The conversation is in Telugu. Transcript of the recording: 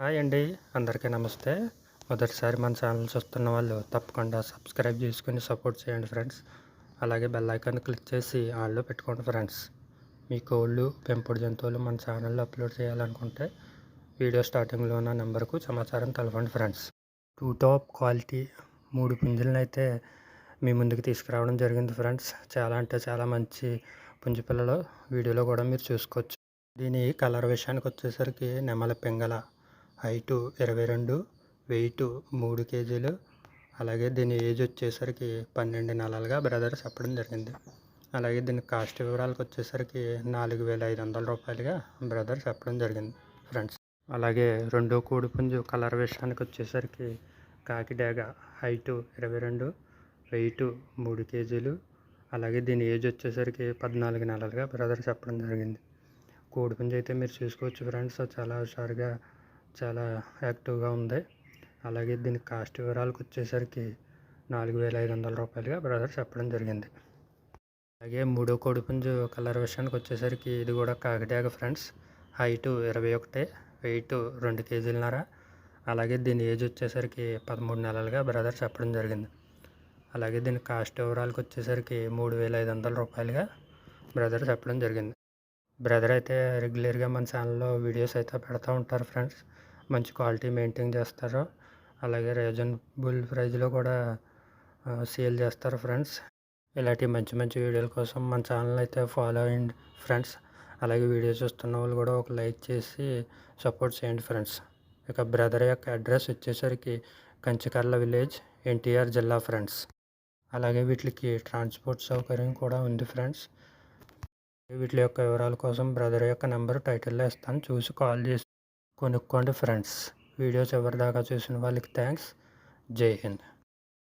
హాయ్ అండి అందరికీ నమస్తే. మొదటిసారి మన ఛానల్ చూస్తున్న వాళ్ళు తప్పకుండా సబ్స్క్రైబ్ చేసుకుని సపోర్ట్ చేయండి ఫ్రెండ్స్. అలాగే బెల్ ఐకాన్ క్లిక్ చేసి ఆన్లో పెట్టుకోండి ఫ్రెండ్స్. మీ కోళ్ళు పెంపుడు జంతువులు మన ఛానల్లో అప్లోడ్ చేయాలనుకుంటే వీడియో స్టార్టింగ్లో ఉన్న నెంబర్కు సమాచారం తెలపండి ఫ్రెండ్స్. టూ టాప్ క్వాలిటీ మూడు పుంజులను అయితే మీ ముందుకు తీసుకురావడం జరిగింది ఫ్రెండ్స్. చాలా అంటే చాలా మంచి పుంజు పిల్లలు వీడియోలో కూడా మీరు చూసుకోవచ్చు. దీని కలర్ విషయానికి వచ్చేసరికి నెమల పింగళ. హైటు ఇరవై రెండు వెయిట్ మూడు కేజీలు. అలాగే దీని ఏజ్ వచ్చేసరికి పన్నెండు నెలలుగా బ్రదర్ చెప్పడం జరిగింది. అలాగే దీని కాస్ట్ వివరాలకు వచ్చేసరికి నాలుగు వేల ఐదు వందల రూపాయలుగా బ్రదర్ చెప్పడం జరిగింది ఫ్రెండ్స్. అలాగే రెండో కోడిపుంజు కలర్ విషయానికి వచ్చేసరికి కాకిడేగ హైటు ఇరవై రెండు వెయిట్ మూడు కేజీలు. అలాగే దీని ఏజ్ వచ్చేసరికి పద్నాలుగు నెలలుగా బ్రదర్ చెప్పడం జరిగింది. కోడిపుంజు అయితే మీరు చూసుకోవచ్చు ఫ్రెండ్స్. చాలా హుషారుగా చాలా యాక్టివ్గా ఉంది. అలాగే దీని కాస్ట్ వివరాలకు వచ్చేసరికి నాలుగు వేల ఐదు వందల రూపాయలుగా బ్రదర్ చెప్పడం జరిగింది. అలాగే మూడో కోడిపుంజు కలర్ విషయానికి వచ్చేసరికి ఇది కూడా కాకిటాక ఫ్రెండ్స్. హైటు ఇరవై ఒకటి వెయిట్ రెండు కేజీలన్నర. అలాగే దీని ఏజ్ వచ్చేసరికి పదమూడు నెలలుగా బ్రదర్ చెప్పడం జరిగింది. అలాగే దీని కాస్ట్ వివరాలకు వచ్చేసరికి మూడు వేల ఐదు వందల రూపాయలుగా బ్రదర్ చెప్పడం జరిగింది. బ్రదర్ అయితే రెగ్యులర్గా మన ఛానల్లో వీడియోస్ అయితే పెడతా ఉంటారు ఫ్రెండ్స్. మంచి క్వాలిటీ మెయింటైన్ చేస్తారు. అలాగే రీజనబుల్ ప్రైజ్లో కూడా సేల్ చేస్తారు ఫ్రెండ్స్. ఇలాంటి మంచి మంచి వీడియోల కోసం మన ఛానల్ అయితే ఫాలో అయ్యండి ఫ్రెండ్స్. అలాగే వీడియో చూస్తున్న వాళ్ళు కూడా ఒక లైక్ చేసి సపోర్ట్ చేయండి ఫ్రెండ్స్. ఇక బ్రదర్ యొక్క అడ్రస్ వచ్చేసరికి కంచికర్ల విలేజ్ ఎన్టీఆర్ జిల్లా ఫ్రెండ్స్. అలాగే వీటికి ట్రాన్స్పోర్ట్ సౌకర్యం కూడా ఉంది ఫ్రెండ్స్. వీటి యొక్క వివరాల కోసం బ్రదర్ యొక్క నెంబర్ టైటిల్లో ఇస్తాను. చూసి కాల్ చేసి కొనుక్కోండి ఫ్రెండ్స్ వీడియోస్ ఎవరిదాకా చూసిన వాళ్ళకి థ్యాంక్స్ జై హింద్.